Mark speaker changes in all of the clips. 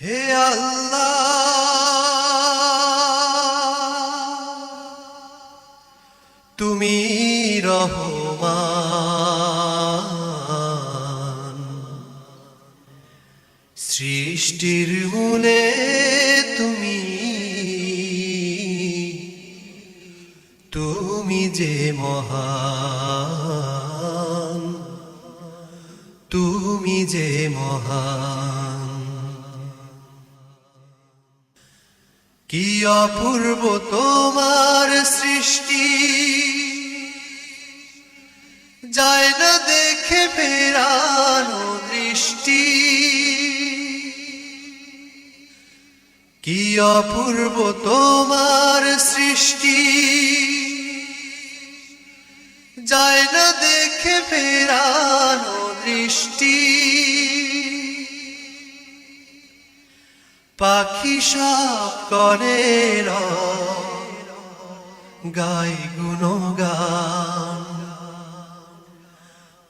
Speaker 1: হে আল্লাহ তুমি রহমান। সৃষ্টির মূলে তুমি তুমি যে মহান তুমি যে মহান। কি অপূর্ব তোমার সৃষ্টি? যায় না দেখে ফেরানো দৃষ্টি। কি অপূর্ব তোমার সৃষ্টি? যায় না দেখে ফেরানো দৃষ্টি। পাখি সব করে গাই গুণগান।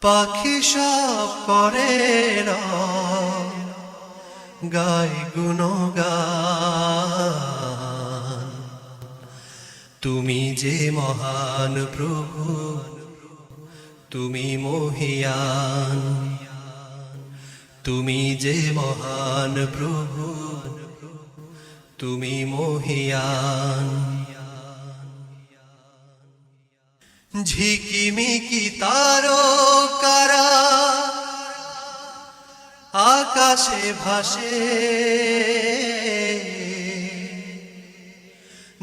Speaker 1: পাখি সব করে গাই গুণগান। তুমি যে মহান প্রভু, তুমি মহিয়ান। তুমি যে মহান প্রভু তুমি মহিয়ান। ঝিকিমিকি তারো কারা আকাশে ভাসে।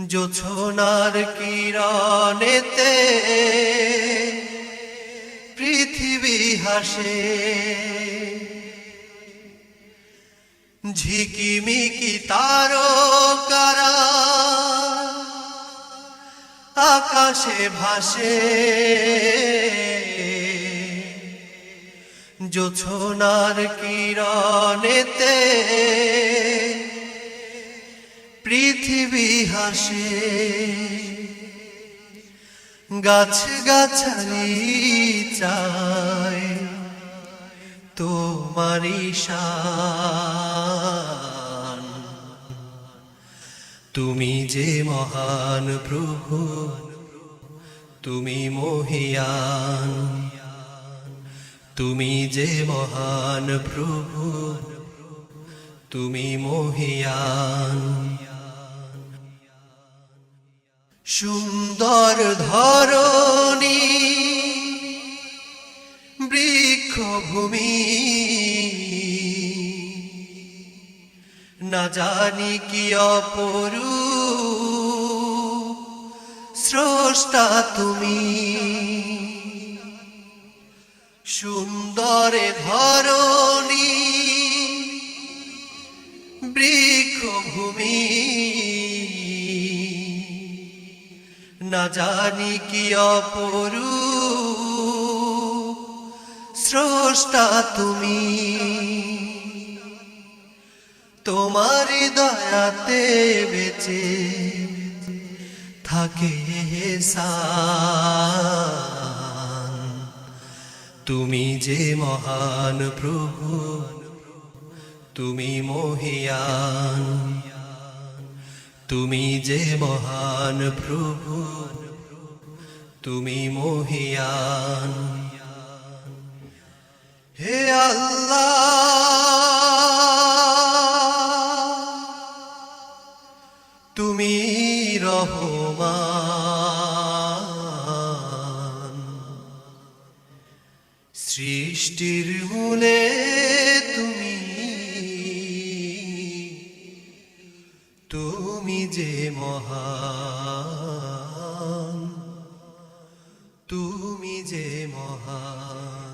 Speaker 1: জোছনার কিরণেতে পৃথিবী হাসে। ঝিকিমিকি তারো কারা আকাশে ভাসে। জোছনার কিরণেতে পৃথিবী হাসে। গাছ গাছালি চায়। তোমারি শান। তুমি যে মহান প্রভু, তুমি মহিয়ান। তুমি যে মহান প্রভু, তুমি মহিয়ান। সুন্দর ধরণী বৃক্ষভূমি না জানি কি অপরু স্রষ্টা তুমি। সুন্দর ধরণী বৃক্ষভূমি। না জানি কি অপরু স্রষ্টা তুমি। তোমার দয়াতে বেঁচে থাকে তুমি যে মহান প্রভু, তুমি মহিয়ান। তুমি যে মহান প্রভু, তুমি মহিয়ান। হে তুমি রহমান। সৃষ্টির মূলে তুমি তুমি যে মহান তুমি যে মহান।